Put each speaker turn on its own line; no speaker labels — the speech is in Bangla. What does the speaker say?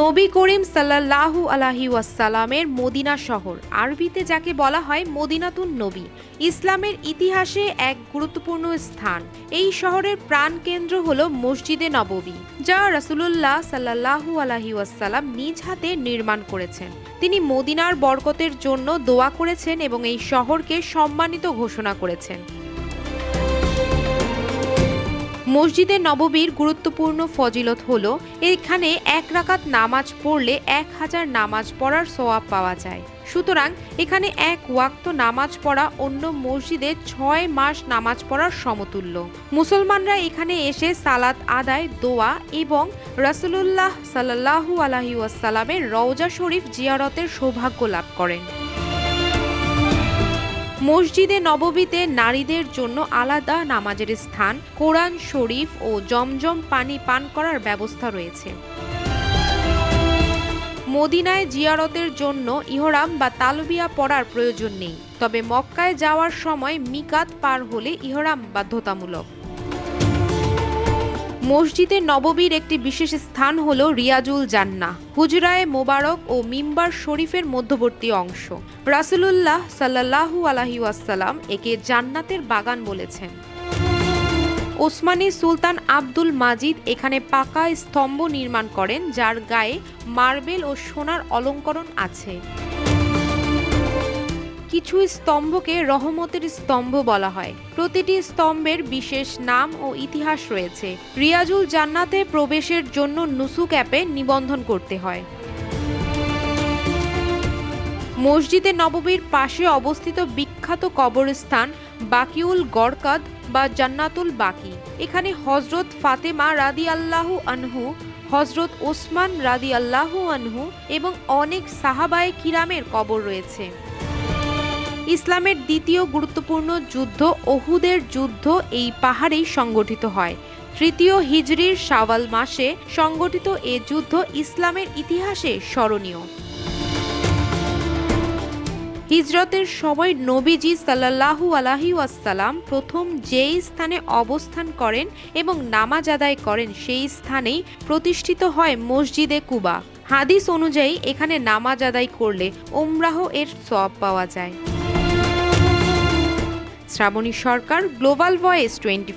নবী করিম সাল্লাল্লাহু আলাহি ওয়াসাল্লামের মদিনা শহর। আরবিতে যাকে বলা হয় মদিনাতুন নবী। ইসলামের ইতিহাসে এক গুরুত্বপূর্ণ স্থান। এই শহরের প্রাণকেন্দ্র হল মসজিদে নববী, যা রাসূলুল্লাহ সাল্লাল্লাহু আলাহি ওয়াসাল্লাম নিজ হাতে নির্মাণ করেছেন। তিনি মদিনার বরকতের জন্য দোয়া করেছেন এবং এই শহরকে সম্মানিত ঘোষণা করেছেন। মসজিদে নববীর গুরুত্বপূর্ণ ফজিলত হল, এখানে এক রাকাত নামাজ পড়লে এক হাজার নামাজ পড়ার সোয়াব পাওয়া যায়। সুতরাং এখানে এক ওয়াক্ত নামাজ পড়া অন্য মসজিদে ছয় মাস নামাজ পড়ার সমতুল্য। মুসলমানরা এখানে এসে সালাত আদায়, দোয়া এবং রাসূলুল্লাহ সাল্লাল্লাহু আলাহি ওয়াসাল্লামের রওজা শরীফ জিয়ারতের সৌভাগ্য লাভ করেন। মসজিদে নববীতে নারীদের জন্য আলাদা নামাজের স্থান, কোরআন শরীফ ও জমজম পানি পান করার ব্যবস্থা রয়েছে। মদিনায় জিয়ারতের জন্য ইহরাম বা তালবিয়া পড়ার প্রয়োজন নেই। তবে মক্কায় যাওয়ার সময় মিকাত পার হলে ইহরাম বাধ্যতামূলক। মসজিদে নববীর একটি বিশেষ স্থান হল রিয়াজুল জান্না হুজরায়ে মোবারক ও মিম্বার শরীফের মধ্যবর্তী অংশ। রাসূলুল্লাহ সাল্লাল্লাহু আলাহি ওয়াসাল্লাম একে জান্নাতের বাগান বলেছেন। ওসমানী সুলতান আব্দুল মাজিদ এখানে পাকা স্তম্ভ নির্মাণ করেন, যার গায়ে মার্বেল ও সোনার অলঙ্করণ আছে। কিছু স্তম্ভকে রহমতের স্তম্ভ বলা হয়। প্রতিটি স্তম্ভের বিশেষ নাম ও ইতিহাস রয়েছে। রিয়াজুল জান্নাতে প্রবেশের জন্য নুসুক অ্যাপে নিবন্ধন করতে হয়। মসজিদে নববীর পাশে অবস্থিত বিখ্যাত কবরস্থান বাকিউল গরকাদ বা জান্নাতুল বাকি। এখানে হজরত ফাতেমা রাদি আল্লাহু আনহু হজরত ওসমান রাদি আল্লাহু আনহু এবং অনেক সাহাবায়ে কিরামের কবর রয়েছে। ইসলামের দ্বিতীয় গুরুত্বপূর্ণ যুদ্ধ ওহুদের যুদ্ধ এই পাহাড়েই সংগঠিত হয়। তৃতীয় হিজরির শাওয়াল মাসে সংগঠিত এ যুদ্ধ ইসলামের ইতিহাসে স্মরণীয়। হিজরতের সময় নবীজি সাল্লাল্লাহু আলাহি ওয়াসাল্লাম প্রথম যেই স্থানে অবস্থান করেন এবং নামাজ আদায় করেন, সেই স্থানেই প্রতিষ্ঠিত হয় মসজিদে কুবা। হাদিস অনুযায়ী এখানে নামাজ আদায় করলে ওমরাহ এর সব পাওয়া যায়। Shrabani Sarkar global voice twenty